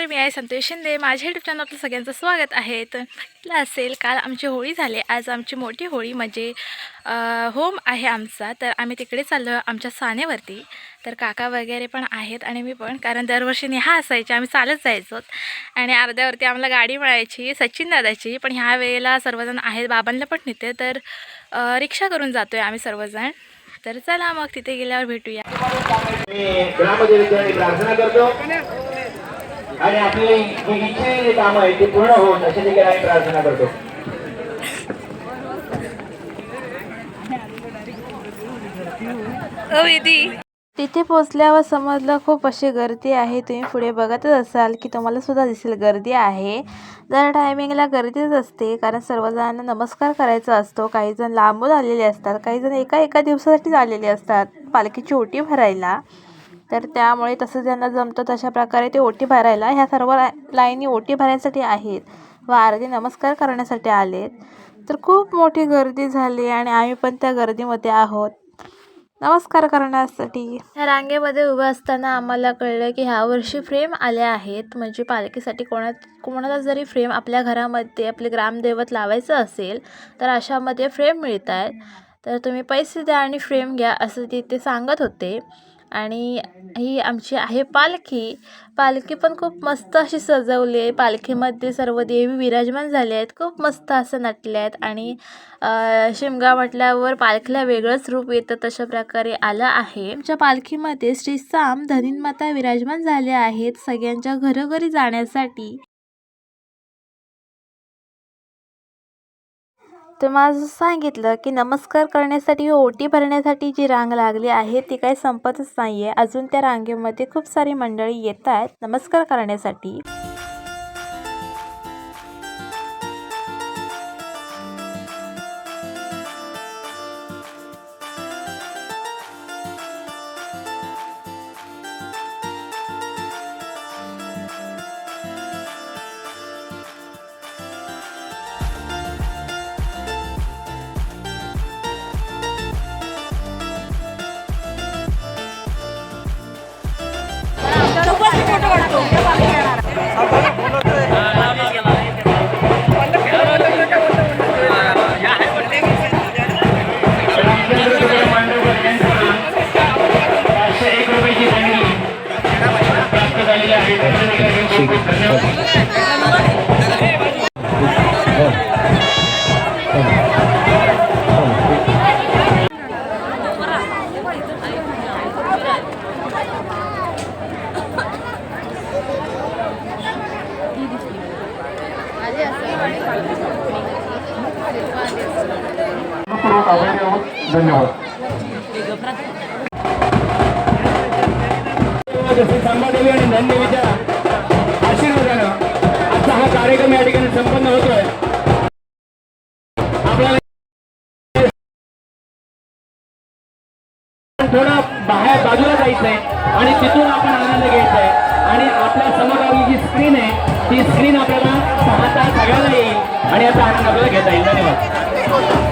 नमस्कार मी आहे संतोष शिंदे. माझ्या युट्यूब चॅनलवर सगळ्यांचं स्वागत आहे. तर म्हटलं असेल काल आमची होळी झाली. आज आमची मोठी होळी म्हणजे होम आहे आमचा. तर आम्ही तिकडे चाललो आमच्या सानेवरती. तर काका वगैरे पण आहेत आणि मी पण. कारण दरवर्षी नेहा असायची. आम्ही चालत जायचो. आणि अर्ध्यावरती आम्हाला गाडी मिळायची सचिन दादाची पण ह्या वेळेला सर्वजण आहेत. बाबांना पण नेते. तर रिक्षा करून जातो आहे आम्ही सर्वजण. तर चला मग तिथे गेल्यावर भेटूया. प्रार्थना करतो. आणि आपली जी इच्छेची कामं आहेत ती पूर्ण होऊन अशी देखील आम्ही प्रार्थना करतो. तिथे पोचल्यावर समजलं खूप अशी गर्दी आहे. तुम्ही पुढे बघतच असाल की तुम्हाला सुद्धा दिसेल गर्दी आहे. जर टायमिंगला गर्दीच असते कारण सर्वजणांना नमस्कार करायचा असतो. काही जण लांबून आलेले असतात काही जण एका एका दिवसासाठीच आलेले असतात. पालखीची ओटी भरायला. तर त्यामुळे तसं ज्यांना जमतं तशा प्रकारे ते ओटी भरायला. ह्या सर्व ला लाईनी ओटी भरायसाठी आहेत. व आरती नमस्कार करण्यासाठी आलेत. तर खूप मोठी गर्दी झाली आणि आम्ही पण त्या गर्दीमध्ये आहोत. नमस्कार करण्यासाठी. ह्या रांगेमध्ये उभं असताना आम्हाला कळलं की ह्या वर्षी फ्रेम आल्या आहेत. म्हणजे पालखीसाठी कोणा कोणाला जरी फ्रेम आपल्या घरामध्ये आपले ग्रामदैवत लावायचं असेल तर अशामध्ये फ्रेम मिळत आहेत तर तुम्ही पैसे द्या आणि फ्रेम घ्या असं तिथे सांगत होते. आणि ही आमची आहे पालखी. पालखी पण खूप मस्त अशी सजवली आहे. पालखीमध्ये सर्व देवी विराजमान झाले आहेत. खूप मस्त असं नटल्या आहेत आणि शिमगा म्हटल्यावर पालखीला वेगळंच रूप येतं तशा प्रकारे आलं आहे. आमच्या पालखीमध्ये श्री साम धनीनमाता विराजमान झाले आहेत सगळ्यांच्या घरोघरी जाण्यासाठी. तर माझं सांगितलं की नमस्कार करण्यासाठी व ओटी भरण्यासाठी जी रांग लागली आहे ती काही संपतच नाही आहे अजून त्या रांगेमध्ये खूप सारी मंडळी येत आहेत नमस्कार करण्यासाठी. धन्यवाद श्री संभादेवी आणि धनदेवीच्या आशीर्वादानं आजचा हा कार्यक्रम या ठिकाणी संपन्न होतोय. आपल्याला थोडं बाहेर बाजूला जायचंय आणि तिथून आपण आनंद घ्यायचा आहे आणि आपल्या समोरावली जी स्क्रीन आहे ती स्क्रीन आपल्याला पाहता सगळ्याला येईल. आणि याचा आनंद आपल्याला घेता येईल. धन्यवाद.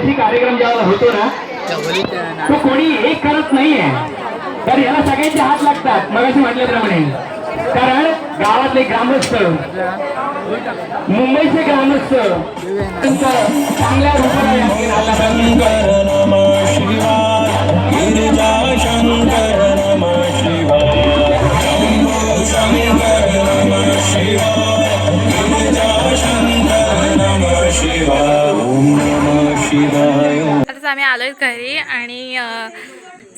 प्रत्येक कार्यक्रम जेव्हा होतो ना तो कोणी एक करत नाहीये. तर याला सगळ्यांचे हात लागतात मग म्हटल्याप्रमाणे. कारण गावातले ग्रामस्थ मुंबईचे ग्रामस्थ त्यांचं चांगल्या रूपाला शिवा आताच आम्ही आलोय घरी आणि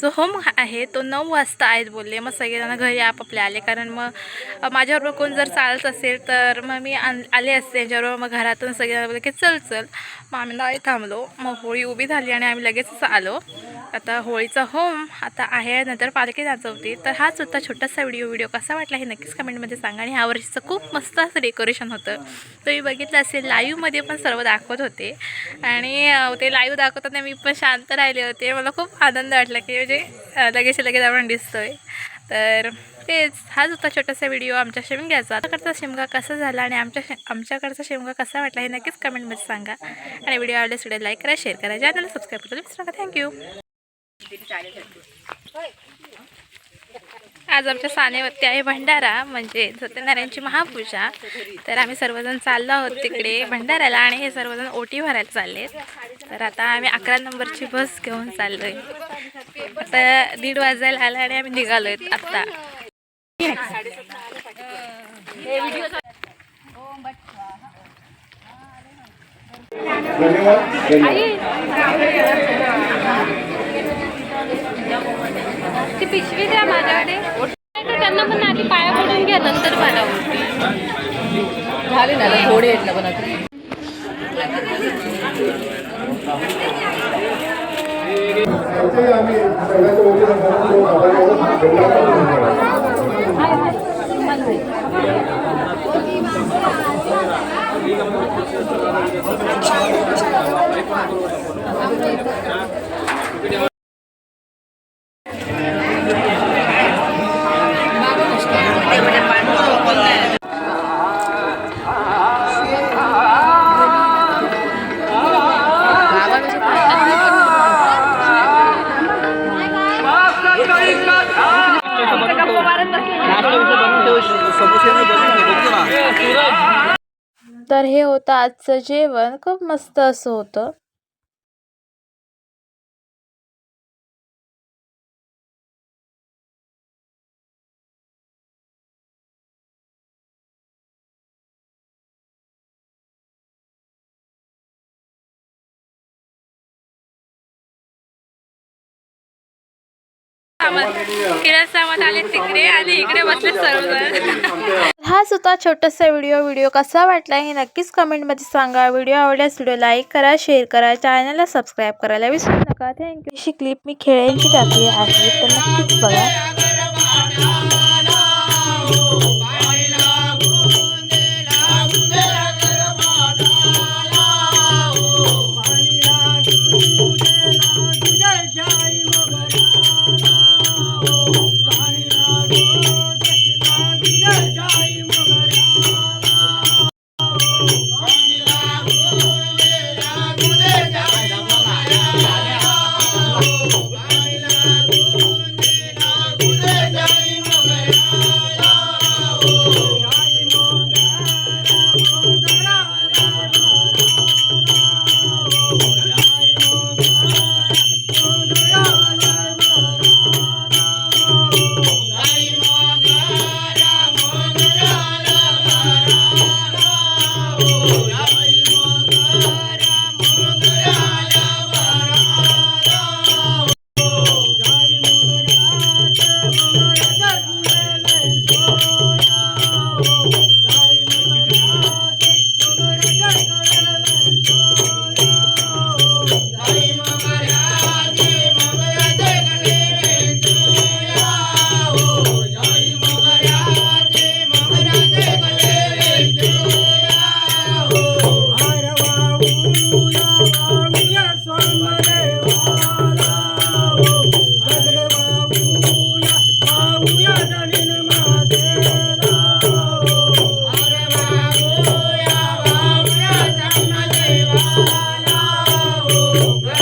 जो होम आहे तो नऊ वाजता आहेत बोलले. मग सगळेजण घरी आपापले आले. कारण मग माझ्याबरोबर कोण जर चालत असेल तर मग मी आले असते. त्यांच्याबरोबर मग घरातून सगळेजण बोलले की चल चल. मग आम्ही नाही थांबलो. मग होळी उभी झाली आणि आम्ही लगेचच आलो. आता होळीचा होम आता आहे नंतर पालखी नाचवते. तर हाच होता छोटासा व्हिडिओ. व्हिडिओ कसा वाटला हे नक्कीच कमेंटमध्ये सांगा. आणि ह्या वर्षीचं खूप मस्त असं डेकोरेशन होतं. तुम्ही बघितलं असेल लाईव्हमध्ये पण सर्व दाखवत होते. आणि ते लाईव्ह दाखवताना मी पण शांत राहिले होते. मला खूप आनंद वाटला की म्हणजे लगेच लगेच आपण दिसतोय. तर तेच हाच होता छोटासा व्हिडिओ. आमच्या शिमग्याचा आमच्याकडचा शिमगा कसा झाला आणि आमच्या शे आमच्याकडचा शिमगा कसा वाटला हे नक्कीच कमेंटमध्ये सांगा. आणि व्हिडिओ आवडल्यास व्हिडिओ लाईक करा शेअर करा चॅनलला सबस्क्राईब करायला विसरू नका थँक्यू. आज आमच्या सानेवरती आहे भंडारा म्हणजे सत्यनारायणची महापूजा. तर आम्ही सर्वजण चाललो आहोत तिकडे भंडाऱ्याला आणि हे सर्वजण ओटी भरायला चालले तर आता आम्ही अकरा नंबरची बस घेऊन चाललो आहे आता दीड वाजायला आला आणि आम्ही निघालो आहेत आत्ता ती पिशवी द्या माझ्याकडे. त्यांना पण आधी पाया पडून घ्या नंतर मला झाले ना थोडे आहेत ना पण आता. आजचं जेवण खूप मस्त असं होतं. किरण सावंत आले तिकडे आणि इकडे बसले सर्वजण. हाच होता छोटासा व्हिडिओ. व्हिडिओ कसा वाटला हे नक्कीच कमेंटमध्ये सांगा. व्हिडिओ आवडल्यास व्हिडिओ लाईक करा शेअर करा चॅनलला सबस्क्राईब करायला विसरू नका. थँक्यू. अशी क्लिप मी खेळ्यांची टाकली आहे तर नक्कीच बघा.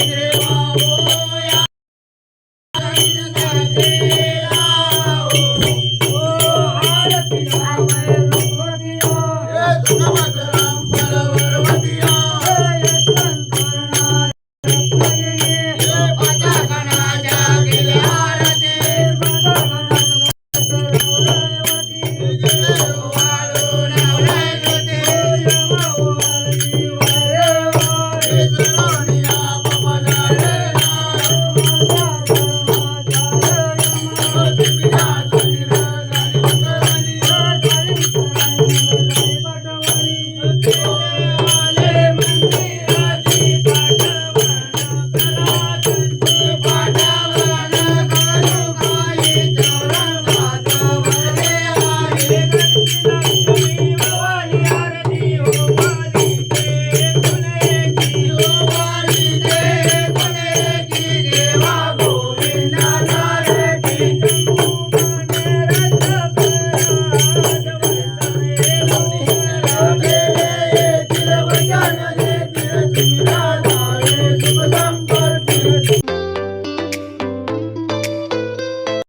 வாழ்கிறேன்